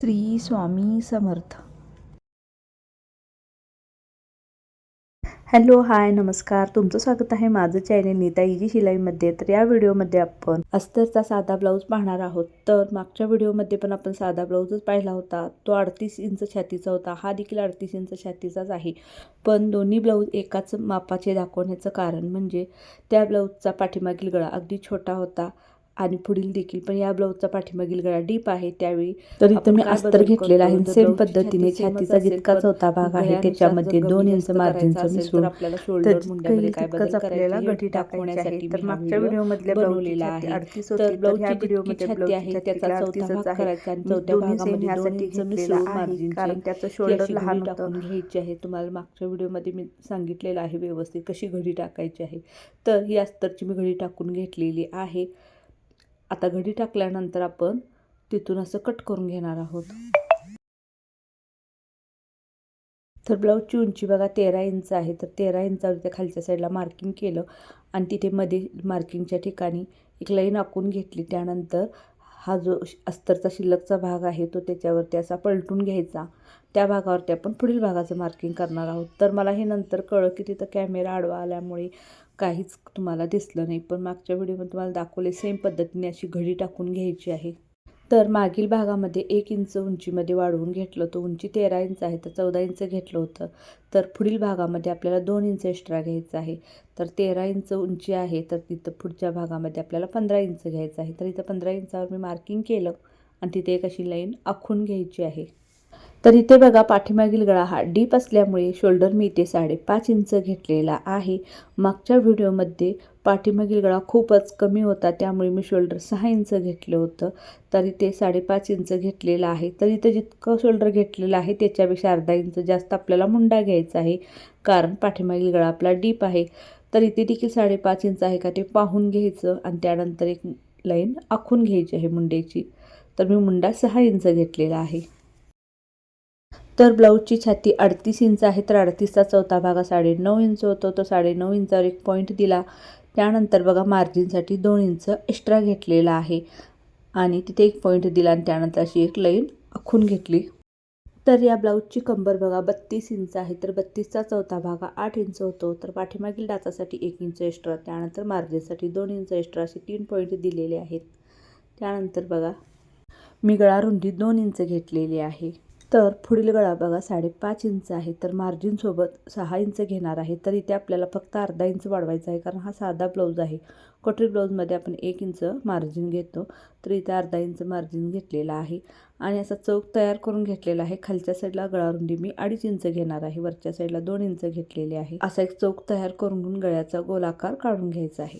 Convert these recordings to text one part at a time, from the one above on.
Shri Swami Samarth. Hello hi नमस्कार. तुमचं स्वागत आहे माझं चॅनेल नीताईजी शिलाईमध्ये. तर या व्हिडिओमध्ये आपण अस्तरचा साधा ब्लाऊज पाहणार आहोत. तर मागच्या व्हिडिओमध्ये पण आपण साधा ब्लाऊजच पाहिला होता. तो अडतीस इंच छातीचा होता. हा देखील अडतीस इंच छातीचाच आहे. पण दोन्ही ब्लाऊज एकाच मापाचे दाखवण्याचं कारण म्हणजे त्या ब्लाऊजचा पाठीमागील गळा अगदी छोटा होता. आणि पुढील देखील. पण या ब्लाऊजचा पाठीमागील गळा डीप आहे त्यावेळी तर इथं मी अस्तर घेतलेला आहे सेम पद्धतीने छातीचा जितका चौथा भाग आहे त्याच्यामध्ये दोन इंच मार्जिनचं मिसळून आपल्याला तर शोल्डर मुंड्यामध्ये काय तितकंच बदल आपल्याला गठी टाकण्यासाठी तर मागच्या व्हिडिओ व्हिडिओमधल्या बनवलेला आहे. छाती 38 तर होती, तर ह्या ब्लाऊजची व्हिडिओमध्ये छाती आहे त्याचा चौथा भाग 38 करायचा आणि चौथ्या भागामध्ये दोन इंच मिसळून आहे कारण त्याचं शोल्डर लहान टाकून घ्यायची आहे. तुम्हाला मागच्या व्हिडिओमध्ये मी सांगितलेलं आहे व्यवस्थित कशी घडी टाकायची आहे. तर ही अस्तरची मी घडी टाकून घेतलेली आहे आता घडी टाकल्यानंतर आपण तिथून असं कट करून घेणार आहोत. तर ब्लाऊजची उंची बघा तेरा इंच आहे. तर तेरा इंचावर त्या खालच्या साईडला मार्किंग केलं आणि तिथे मध्ये मार्किंगच्या ठिकाणी एक लाईन आखून घेतली. त्यानंतर हा जो श- अस्तरचा शिल्लकचा भाग आहे तो त्याच्यावरती असा पलटून घ्यायचा. त्या भागावरती आपण पुढील भागाचं मार्किंग करणार आहोत. तर मला हे नंतर कळलं की तिथं कॅमेरा आडवा आल्यामुळे काहीच तुम्हाला दिसलं नाही पण मागच्या व्हिडिओमध्ये तुम्हाला दाखवले सेम पद्धतीने अशी घडी टाकून घ्यायची आहे. तर मागील भागामध्ये एक इंच उंचीमध्ये वाढवून घेतलं होतं उंची तेरा इंच आहे तर चौदा इंच घेतलं होतं. तर पुढील भागामध्ये आपल्याला दोन इंच एक्स्ट्रा घ्यायचं आहे. तर तेरा इंच उंची आहे तर तिथं पुढच्या भागामध्ये आपल्याला पंधरा इंच घ्यायचं आहे. तर इथं पंधरा इंचावर मी मार्किंग केलं आणि तिथे एक अशी लाईन आखून घ्यायची आहे. तर इथे बघा पाठीमागील गळा हा डीप असल्यामुळे शोल्डर मी इथे साडेपाच इंच घेतलेला आहे. मागच्या व्हिडिओमध्ये पाठीमागील गळा खूपच कमी होता त्यामुळे मी शोल्डर सहा इंच घेतलं होतं. तर इथे साडेपाच इंच घेतलेलं आहे. तर इथं जितकं शोल्डर घेतलेलं आहे त्याच्यापेक्षा अर्धा इंच जास्त आपल्याला मुंडा घ्यायचा आहे कारण पाठीमागील गळा आपला डीप आहे. तर इथे देखील साडेपाच इंच आहे का ते पाहून घ्यायचं आणि त्यानंतर एक लाईन आखून घ्यायची आहे मुंड्याची तर मी मुंडा सहा इंच घेतलेला आहे. तर ब्लाऊजची छाती अडतीस इंच आहे तर अडतीसचा चौथा भाग हा साडेनऊ इंच होतो तो साडेनऊ इंचावर एक पॉईंट दिला. त्यानंतर बघा मार्जिनसाठी दोन इंच एक्स्ट्रा घेतलेला आहे. आणि तिथे एक पॉईंट दिला आणि त्यानंतर अशी एक लाईन आखून घेतली. तर या ब्लाऊजची कंबर बघा बत्तीस इंच आहे तर बत्तीसचा चौथा भाग हा आठ इंच होतो. तर पाठीमागील डाचासाठी एक इंच एक्स्ट्रा त्यानंतर मार्जिनसाठी दोन इंच एक्स्ट्रा असे तीन पॉईंट दिलेले आहेत. त्यानंतर बघा मी गळा रुंदी दोन इंच घेतलेली आहे. तर पुढील गळा बघा साडेपाच इंच आहे. तर मार्जिनसोबत सहा इंच घेणार आहे. तर इथे आपल्याला फक्त अर्धा इंच वाढवायचा आहे कारण हा साधा ब्लाऊज आहे. कटोरी ब्लाऊजमध्ये आपण एक इंच मार्जिन घेतो. तर इथे अर्धा इंच मार्जिन घेतलेला आहे. आणि असा चौक तयार करून घेतलेला आहे. खालच्या साईडला गळा रुंदी मी अडीच इंच घेणार आहे. वरच्या साईडला दोन इंच घेतलेले आहे. असा एक चौक तयार करून गळ्याचा गोलाकार काढून घ्यायचा आहे.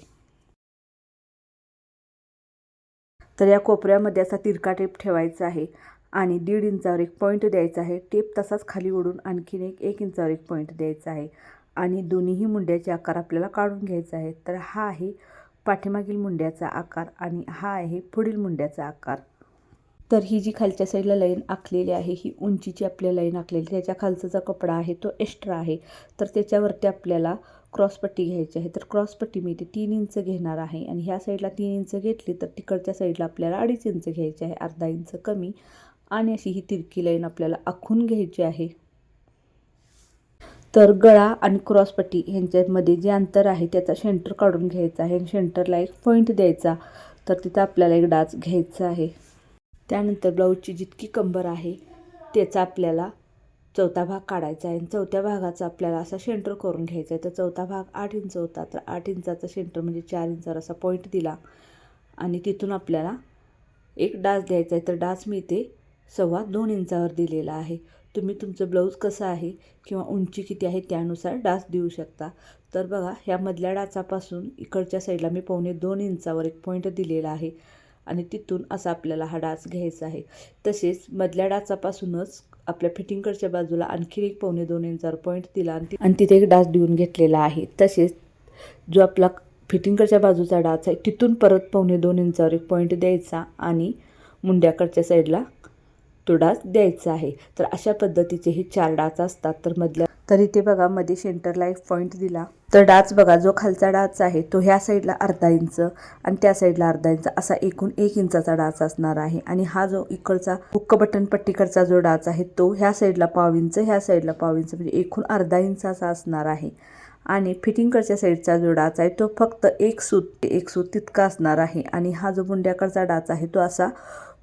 तर या कोपऱ्यामध्ये असा तिरका टेप ठेवायचा आहे. आणि दीड इंचावर एक पॉईंट द्यायचा आहे. टेप तसाच खाली ओढून आणखीन एक एक इंचावर एक पॉईंट द्यायचा आहे. आणि दोन्हीही मुंड्याचे आकार आपल्याला काढून घ्यायचा आहे. तर हा आहे पाठीमागील मुंड्याचा आकार आणि हा आहे पुढील मुंड्याचा आकार. तर ही जी खालच्या साईडला लाईन आखलेली आहे ही उंचीची आपल्या लाईन आखलेली त्याच्या खालचा जो कपडा आहे तो एक्स्ट्रा आहे. तर त्याच्यावरती आपल्याला क्रॉसपट्टी घ्यायची आहे. तर क्रॉसपट्टी मी इथे तीन इंच घेणार आहे. आणि ह्या साईडला तीन इंच घेतली तर तिकडच्या साईडला आपल्याला अडीच इंच घ्यायची आहे. अर्धा इंच कमी आणि अशी ही तिरकी लाईन आपल्याला आखून घ्यायची आहे. तर गळा आणि क्रॉसपट्टी ह्यांच्यामध्ये जे अंतर आहे त्याचा सेंटर काढून घ्यायचा आहे आणि सेंटरला एक पॉईंट द्यायचा. तर तिथं आपल्याला एक डाच घ्यायचा आहे. त्यानंतर ब्लाऊजची जितकी कंबर आहे त्याचा आपल्याला चौथा भाग काढायचा आहे आणि चौथ्या भागाचा आपल्याला असा सेंटर करून घ्यायचा आहे. तर चौथा भाग आठ इंच होता तर आठ इंचाचा सेंटर म्हणजे चार इंचावर असा पॉईंट दिला आणि तिथून आपल्याला एक डास द्यायचा आहे. तर डास मी इथे सव्वा दोन इंचावर दिलेला आहे. तुम्ही तुमचं ब्लाऊज कसं आहे किंवा उंची किती आहे त्यानुसार डास देऊ शकता. तर बघा ह्या मधल्या डाचापासून इकडच्या साईडला मी पावणे दोन इंचावर एक पॉईंट दिलेला आहे आणि तिथून असा आपल्याला हा डास घ्यायचा आहे. तसेच मधल्या डाचापासूनच आपल्या फिटिंगकडच्या बाजूला आणखी एक पावणे दोन इंचावर पॉईंट दिला आणि आणि तिथे एक डास देऊन घेतलेला आहे. तसेच जो आपला फिटिंगकडच्या बाजूचा डाच आहे तिथून परत पावणे दोन इंचावर एक पॉईंट द्यायचा आणि मुंड्याकडच्या साईडला तो डास द्यायचा आहे. तर अशा पद्धतीचे हे चार डाच असतात. तर मधल्या तर इथे बघा मध्ये सेंटरला एक पॉईंट दिला. तर डाच बघा जो खालचा डाच आहे तो ह्या साईडला अर्धा इंच आणि त्या साईडला अर्धा इंच असा एकूण एक इंचाचा डाच असणार आहे. आणि हा जो इकडचा हुक्क बटन पट्टीकडचा जो डाच आहे तो ह्या साईडला पाव इंच ह्या साईडला पाव इंच म्हणजे एकूण अर्धा इंचाचा असणार आहे. आणि फिटिंगकडच्या साईडचा जो डाच आहे तो फक्त एक सूत एक सूत तितका असणार आहे. आणि हा जो बुंड्याकडचा डाच आहे तो असा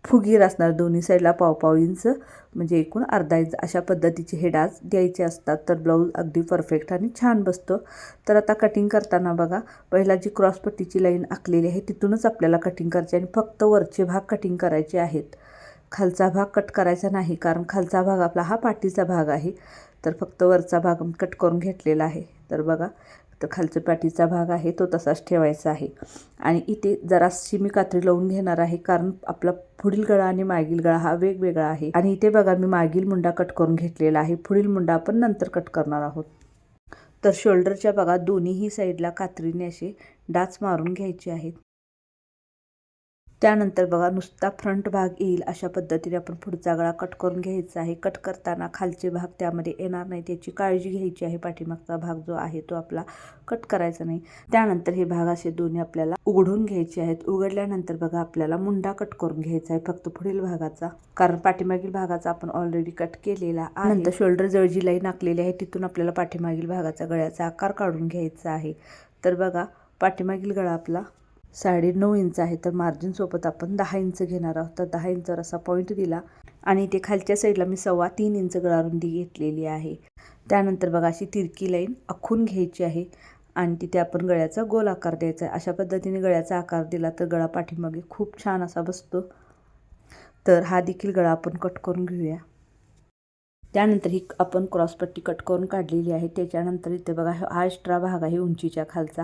फुगीर असणार दोन्ही साईडला पाव इंच म्हणजे एकूण अर्धा इंच अशा पद्धतीचे हे डास द्यायचे असतात. तर ब्लाऊज अगदी परफेक्ट आणि छान बसतो. तर आता कटिंग करताना बघा पहिला जी क्रॉसपट्टीची लाईन आखलेली आहे तिथूनच आपल्याला कटिंग करायची आणि फक्त वरचे भाग कटिंग करायचे आहेत. खालचा भाग कट करायचा नाही कारण खालचा भाग आपला हा पाठीचा भाग आहे. तर फक्त वरचा भाग कट करून घेतलेला आहे. तर बघा तर खालचा पाठीचा भाग आहे तो तसाच ठेवायचा आहे. आणि इथे जराशी मी कात्री लावून घेणार आहे कारण आपला पुढील गळा आणि मागील गळा हा वेगवेगळा आहे. आणि इथे बघा मी मागील मुंडा कट करून घेतलेला आहे. पुढील मुंडा आपण नंतर कट करणार आहोत. तर शोल्डरच्या बघा दोन्हीही साईडला कात्रीने असे डाच मारून घ्यायचे आहेत. त्यानंतर बघा नुसता फ्रंट भाग येईल अशा पद्धतीने आपण पुढचा गळा कट करून घ्यायचा आहे. कट करताना खालचे भाग त्यामध्ये येणार नाही त्याची काळजी घ्यायची आहे. पाठीमागचा भाग जो आहे तो आपला कट करायचा नाही. त्यानंतर हे भाग असे दोन्ही आपल्याला उघडून घ्यायचे आहेत. उघडल्यानंतर बघा आपल्याला मुंडा कट करून घ्यायचा आहे फक्त पुढील भागाचा. कारण पाठीमागील भागाचा आपण ऑलरेडी कट केलेला नंतर शोल्डर जळजीलाही नाकलेली लाईन आखलेली आहे तिथून आपल्याला पाठीमागील भागाचा गळ्याचा आकार काढून घ्यायचा आहे. तर बघा पाठीमागील गळा आपला साडे नऊ इंच आहे तर मार्जिनसोबत आपण दहा इंच घेणार आहोत. तर दहा इंचवर असा पॉईंट दिला आणि इथे खालच्या साईडला मी सव्वा तीन इंच गळारुंदी घेतलेली आहे. त्यानंतर बघा अशी तिरकी लाईन आखून घ्यायची आहे आणि तिथे आपण गळ्याचा गोल आकार द्यायचा आहे. अशा पद्धतीने गळ्याचा आकार दिला तर गळा पाठीमागे खूप छान असा बसतो. तर हा देखील गळा आपण कट करून घेऊया. त्यानंतर ही आपण क्रॉसपट्टी कट करून काढलेली आहे. त्याच्यानंतर इथे बघा हा एक्स्ट्रा भाग आहे उंचीच्या खालचा.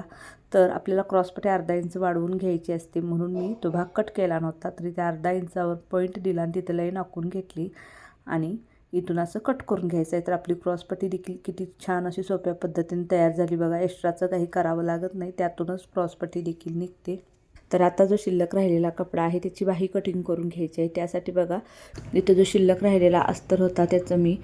तर आपल्याला क्रॉसपट्टी अर्धा इंच वाढवून घ्यायची असते म्हणून मी तो भाग कट केला नव्हता. तरी त्या अर्धा इंचावर पॉईंट दिला आणि तिथं लाईन आखून घेतली. आणि इथून असं कट करून घ्यायचं आहे. तर आपली क्रॉसपट्टी देखील किती छान अशी सोप्या पद्धतीने तयार झाली बघा. एक्स्ट्राचं काही करावं लागत नाही. त्यातूनच क्रॉसपट्टी देखील निघते. तर आता जो शिल्लक राहिलेला कपडा आहे त्याची बाही कटिंग करून घ्यायची आहे. त्यासाठी बघा इथं जो शिल्लक राहिलेला अस्तर होता त्याचं मी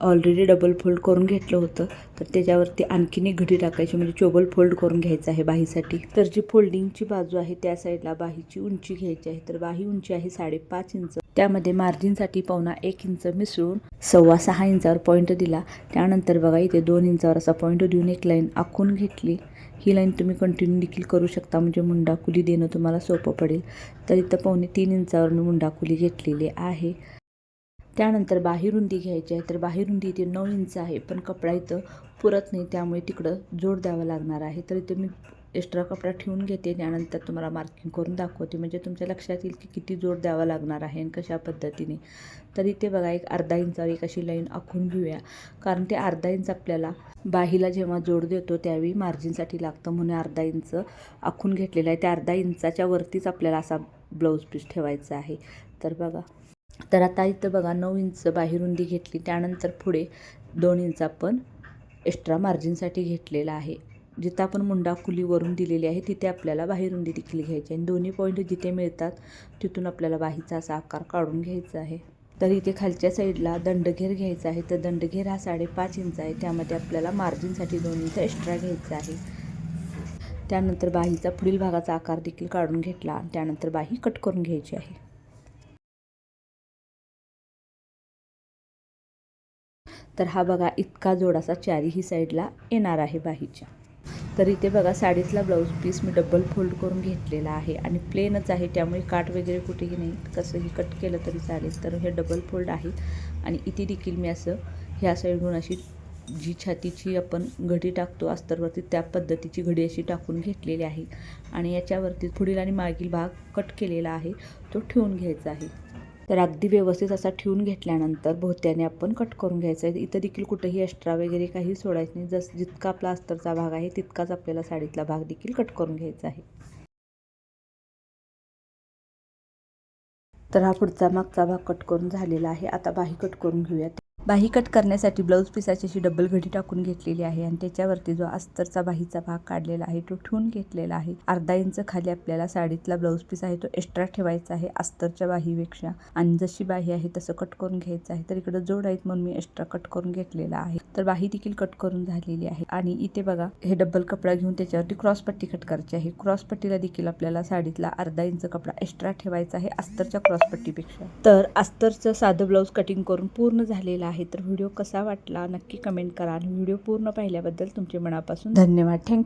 ऑलरेडी डबल फोल्ड करून घेतलं होतं. तर त्याच्यावरती आणखीन एक घडी टाकायची म्हणजे चोबल फोल्ड करून घ्यायचं आहे बाहीसाठी. तर जी फोल्डिंगची बाजू आहे त्या साईडला बाहीची उंची घ्यायची आहे. तर बाही उंची आहे साडेपाच इंच. त्यामध्ये मार्जिनसाठी पावणा एक इंच मिसळून सव्वा सहा इंचावर पॉईंट दिला. त्यानंतर बघा इथे दोन इंचावर असा पॉईंट देऊन एक लाईन आखून घेतली. ही लाईन तुम्ही कंटिन्यू देखील करू शकता म्हणजे मुंडाकुली देणं तुम्हाला सोपं पडेल. तर इथं पावणे तीन इंचावर मी मुंडाकुली घेतलेली आहे. त्यानंतर बाहेरुंदी घ्यायची आहे. तर बाहेरुंदी इथे नऊ इंच आहे पण कपडा इथं पुरत नाही त्यामुळे तिकडं जोड द्यावा लागणार आहे. तर इथे मी एक्स्ट्रा कपडा ठेवून घेते. त्यानंतर तुम्हाला मार्किंग करून दाखवते. म्हणजे तुमच्या लक्षात येईल की किती जोड द्यावा लागणार आहे आणि कशा पद्धतीने. तर इथे बघा एक अर्धा इंचावर एक अशी लाईन आखून घेऊया. कारण ते अर्धा इंच आपल्याला बाहीला जेव्हा जोड देतो त्यावेळी मार्जिनसाठी लागतं. म्हणून अर्धा इंच आखून घेतलेलं आहे. त्या अर्धा इंचाच्या वरतीच आपल्याला असा ब्लाऊज पीस ठेवायचा आहे. तर बघा. तर आता इथं बघा नऊ इंच बाहेरुंदी घेतली. त्यानंतर पुढे दोन इंच आपण एक्स्ट्रा मार्जिनसाठी घेतलेला आहे. जिथं आपण मुंडा वरून दिलेली आहे तिथे आपल्याला बाहेरुंदी देखील घ्यायची आणि दोन्ही पॉईंट जिथे मिळतात तिथून आपल्याला बाहीचा असा आकार काढून घ्यायचा आहे. तर इथे खालच्या साईडला दंडघेर घ्यायचा आहे. तर दंडघेर हा साडेपाच इंच आहे. त्यामध्ये आपल्याला मार्जिनसाठी दोन इंच एक्स्ट्रा घ्यायचा आहे. त्यानंतर बाहीचा पुढील भागाचा आकार देखील काढून घेतला आणि त्यानंतर बाही कट करून घ्यायची आहे. तर हा बघा इतका जोडासा चारीही साईडला येणार आहे बाहीच्या. तर इथे बघा साडीतला ब्लाऊज पीस मी डबल फोल्ड करून घेतलेला आहे आणि प्लेनच आहे त्यामुळे काट वगैरे कुठेही नाही. कसंही कट केलं तरी चालेल. तर हे डबल फोल्ड आहे आणि इथे देखील मी असं ह्या साईडून अशी जी छातीची आपण घडी टाकतो अस्तरवरती त्या पद्धतीची घडी अशी टाकून घेतलेली आहे. आणि याच्यावरती पुढील आणि मागील भाग कट केलेला आहे तो ठेवून घ्यायचा आहे. तर अगदी व्यवस्थित असा ठेवून घेतल्यानंतर भोवत्याने आपण कट करून घ्यायचं आहे. इथं देखील कुठंही एक्स्ट्रा वगैरे काही सोडायचं नाही. जस जितका आपला अस्तरचा भाग आहे तितकाच आपल्याला साडीतला भाग देखील कट करून घ्यायचा आहे. तर हा पुढचा मागचा भाग कट करून झालेला आहे. आता बाही कट करून घेऊयात. बाही कट करण्यासाठी ब्लाऊज पिसाची अशी डबल घडी टाकून घेतलेली आहे आणि त्याच्यावरती जो अस्तरचा बाहीचा भाग काढलेला आहे तो ठेवून घेतलेला आहे. अर्धा इंच खाली आपल्याला साडीतला ब्लाऊज पीस आहे तो एक्स्ट्रा ठेवायचा आहे अस्तरच्या बाहीपेक्षा. आणि जशी बाही आहे तसं कट करून घ्यायचं आहे. तर इकडे जोड आहेत म्हणून मी एक्स्ट्रा कट करून घेतलेला आहे. तर बाही देखील कट करून झालेली आहे. आणि इथे बघा हे डबल कपडा घेऊन त्याच्यावरती क्रॉस पट्टी कट करायची आहे. क्रॉस पट्टीला देखील आपल्याला साडीतला अर्धा इंच कपडा एक्स्ट्रा ठेवायचा आहे अस्तरच्या क्रॉस पट्टीपेक्षा. तर अस्तरचं साधं ब्लाऊज कटिंग करून पूर्ण झालेला आहे तर व्हिडिओ कसा वाटला नक्की कमेंट करा आणि व्हिडिओ पूर्ण पाहिल्याबद्दल तुमचे मनापासून धन्यवाद. थँक्यू